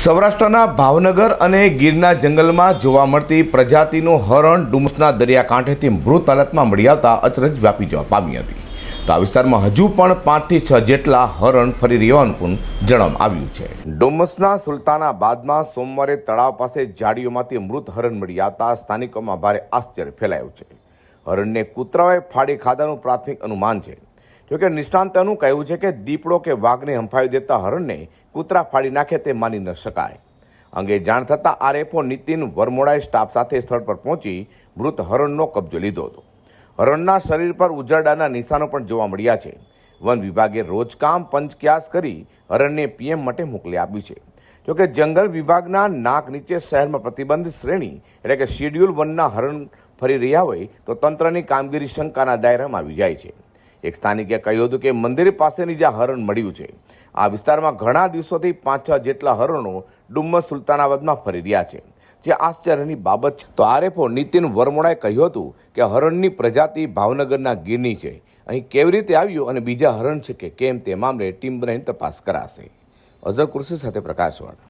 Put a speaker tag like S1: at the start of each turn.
S1: સૌરાષ્ટ્રના ભાવનગર અને ગીરના જંગલમાં જોવા મળતી પ્રજાતિનું હરણ ડુમસના દરિયાકાંઠેથી મૃત હાલતમાં મળી આવતા અચરજ વ્યાપી જવા પામી હતી. તો આ વિસ્તારમાં હજુ પણ પાંચથી છ જેટલા હરણ ફરી રહેવાનું પણ જણાવવામાં આવ્યું છે. ડુમસના સુલતાનાબાદમાં સોમવારે તળાવ પાસે ઝાડીઓમાંથી મૃત હરણ મળી આવતા સ્થાનિકોમાં ભારે આશ્ચર્ય ફેલાયું છે. હરણને કૂતરાઓએ ફાડી ખાધાનું પ્રાથમિક અનુમાન છે. જોકે નિષ્ણાંતોનું કહેવું છે કે દીપડો કે વાઘને હંફાવી દેતા હરણને કૂતરા ફાડી નાખે તે માની ન શકાય. અંગે જાણ થતાં આરએફઓ નીતિન વરમોડાએ સ્ટાફ સાથે સ્થળ પર પહોંચી મૃત હરણનો કબજો લીધો હતો. હરણના શરીર પર ઉજરડાના નિશાનો પણ જોવા મળ્યા છે. વન વિભાગે રોજકામ પંચક્યાસ કરી હરણને પીએમ માટે મોકલી આપ્યું છે. જોકે જંગલ વિભાગના નાક નીચે શહેરમાં પ્રતિબંધિત શ્રેણી એટલે કે શેડ્યુલ વનના હરણ ફરી રહ્યા હોય તો તંત્રની કામગીરી શંકાના દાયરામાં આવી જાય છે. એક સ્થાનિકે કહ્યું હતું કે મંદિર પાસેની જે હરણ મળ્યું છે, આ વિસ્તારમાં ઘણા દિવસોથી પાંચ છ જેટલા હરણો ડુમ્મસ સુલતાનાબાદમાં ફરી રહ્યા છે. જે આશ્ચર્યની બાબત છે. તો આરએફઓ નીતિન વરમોડાએ કહ્યું હતું કે હરણની પ્રજાતિ ભાવનગરના ગીરની છે. અહીં કેવી રીતે આવ્યું અને બીજા હરણ છે કે કેમ તે મામલે ટીમ બનાવીને તપાસ કરાશે. અઝર કુર્સી સાથે પ્રકાશવાળા